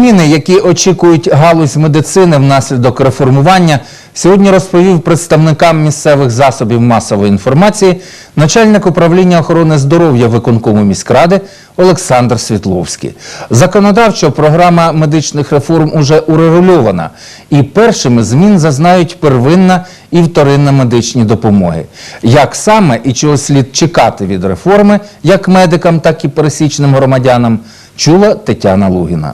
зміни, які очікують галузь медицини внаслідок реформування, сьогодні розповів представникам місцевих засобів масової інформації начальник управління охорони здоров'я виконкому міськради Олександр Світловський. Законодавчо програма медичних реформ уже урегульована, і першими змін зазнають первинна і вторинна медичні допомоги. Як саме і чого слід чекати від реформи, як медикам, так і пересічним громадянам, чула Тетяна Лугіна.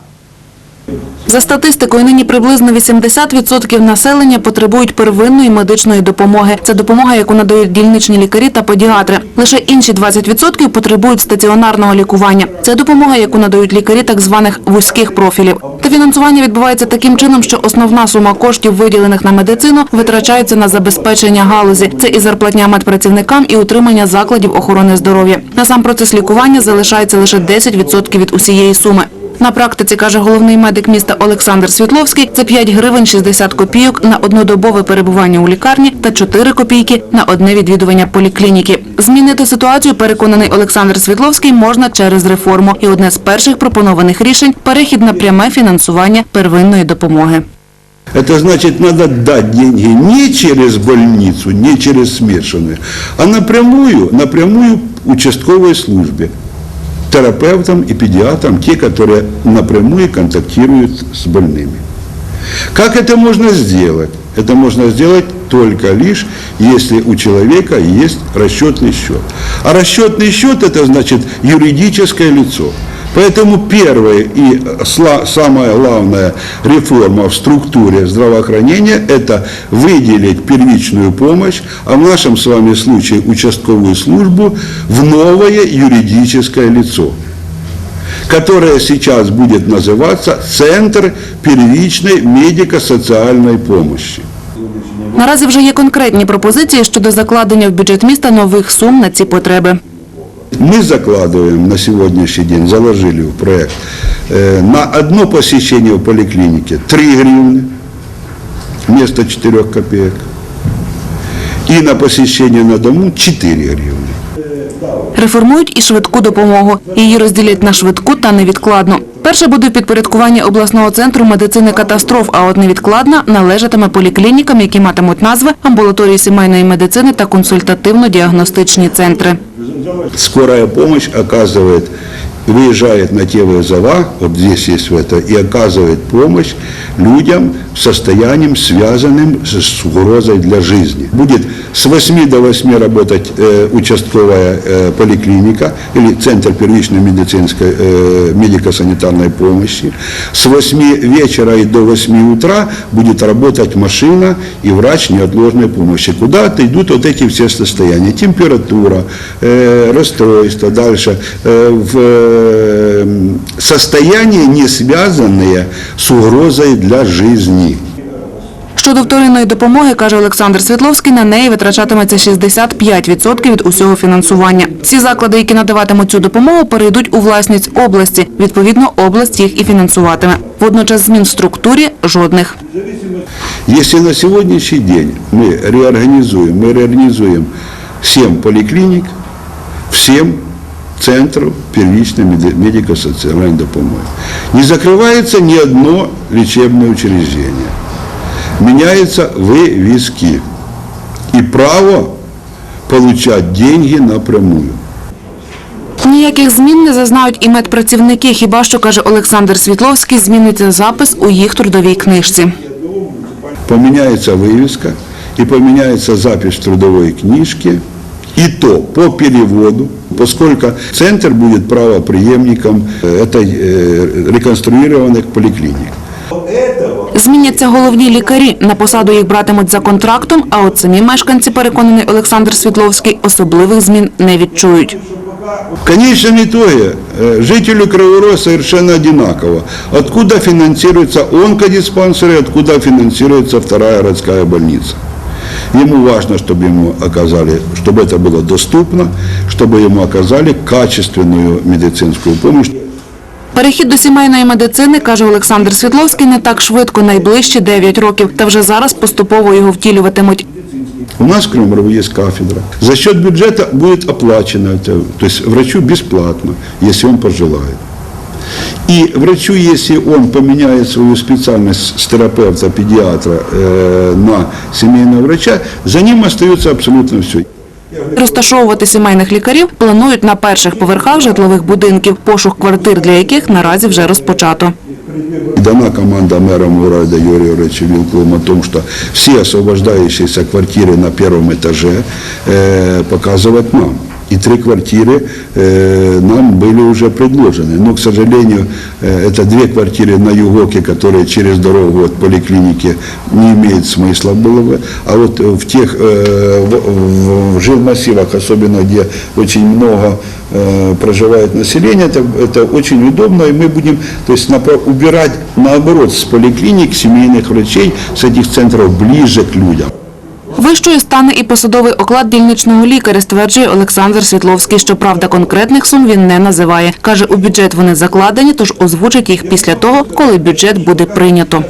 За статистикою, нині приблизно 80% населення потребують первинної медичної допомоги. Це допомога, яку надають дільничні лікарі та педіатри. Лише інші 20% потребують стаціонарного лікування. Це допомога, яку надають лікарі так званих вузьких профілів. Та фінансування відбувається таким чином, що основна сума коштів, виділених на медицину, витрачається на забезпечення галузі. Це і зарплатня медпрацівникам, і утримання закладів охорони здоров'я. На сам процес лікування залишається лише 10% від усієї суми. На практиці, каже головний медик міста Олександр Світловський, це 5 гривень 60 копійок на однодобове перебування у лікарні та 4 копійки на одне відвідування поліклініки. Змінити ситуацію, переконаний Олександр Світловський, можна через реформу. І одне з перших пропонованих рішень – перехід на пряме фінансування первинної допомоги. Это значит, надо дать деньги не через больницу, не через смешанную, а напрямую, напрямую участковой службе, терапевтам и педиатрам, те, которые напрямую контактируют с больными. Как это можно сделать? Это можно сделать только лишь, если у человека есть расчетный счет. А расчетный счет – это значит юридическое лицо. Поэтому первая и сла- самая главная реформа в структуре здравоохранения – это выделить первичную помощь, а в нашем с вами случае участковую службу, в новое юридическое лицо которое сейчас будет называться Центр первичной медико-социальной помощи. Наразі вже є конкретні пропозиції щодо закладення в бюджет міста нових сум на ці потреби. Мы закладываем на сегодняшний день, заложили в проект, э, на одно посещение в поликлинике 3 гривны вместо 4 копеек. И на посещение на дому 4 гривны. Реформують і швидку допомогу. Її розділять на швидку та невідкладну. Перша буде в підпорядкуванні обласного центру медицини катастроф, а от невідкладна належатиме поліклінікам, які матимуть назви амбулаторії сімейної медицини та консультативно-діагностичні центри. Скорая помощь оказывает, выезжает на те вызова, вот здесь есть в это, и оказывает помощь людям состоянием, связанным с угрозой для жизни. Будет с 8 до 8 работать э, участковая э, поликлиника или Центр первичной медицинской э, медико-санитарной помощи. С 8 вечера и до 8 утра будет работать машина и врач неотложной помощи. Куда отойдут вот эти все состояния. Температура, э, расстройство, дальше. э, в э, состояния, не связанные с угрозой для жизни. Щодо вторинної допомоги, каже Олександр Світловський, на неї витрачатиметься 65% від усього фінансування. Всі заклади, які надаватимуть цю допомогу, перейдуть у власність області. Відповідно, область їх і фінансуватиме. Водночас змін в структурі жодних. Если на сегодняшний день мы реорганизуем, мы реорганизуем 7 поликлиник, всем центров первичной меди- медико-социальной допомоги. Не закрывается ни одно лечебное учреждение. Меняются вывески и право получать деньги напрямую. Ніяких змін не зазнають і медпрацівники, хіба що, каже Олександр Світловський, зміниться запис у їх трудовій книжці. поменяется вывеска и поменяется запись в трудовой книжке, и то по переводу, поскольку центр будет правоприемником э, этой э, реконструированных поликлиник. Зміняться головні лікарі. На посаду їх братимуть за контрактом, а от самі мешканці, переконаний Олександр Світловський, особливих змін не відчують. В конечном итоге э, жителю Кривого Рога совершенно одинаково. Откуда финансируется онкодиспансеры, откуда финансируется вторая городская больница. Ему важно, чтобы ему оказали, чтобы это было доступно, чтобы ему оказали качественную медицинскую помощь. Перехід до сімейної медицини, каже Олександр Світловський, не так швидко, найближчі 9 років. Та вже зараз поступово його втілюватимуть. У нас в Кривом Рогу есть кафедра. За счет бюджета будет оплачено это, то есть врачу бесплатно, если он пожелает. И врачу, если он поменяет свою специальность с терапевта, педиатра э, на семейного врача, за ним остается абсолютно все. Розташовувати сімейних лікарів планують на перших поверхах житлових будинків, пошук квартир для яких наразі вже розпочато. Дана команда мэра Мурада Юрия Юрьевича Вилкулом о том, что все освобождающиеся квартиры на первом этаже э, показывать нам. И три квартиры э, нам были уже предложены. Но, к сожалению, э, это две квартиры на Югоке, которые через дорогу от поликлиники не имеет смысла было бы. А вот э, в тех э, в, в жилмассивах, особенно где очень много э, проживает население, это, это очень удобно, и мы будем то есть, напра- убирать наоборот с поликлиник, семейных врачей, с этих центров ближе к людям. Вищою стане і посадовий оклад дільничного лікаря, стверджує Олександр Світловський. Щоправда, конкретних сум він не називає. Каже, у бюджет вони закладені, тож озвучить їх після того, коли бюджет буде прийнято.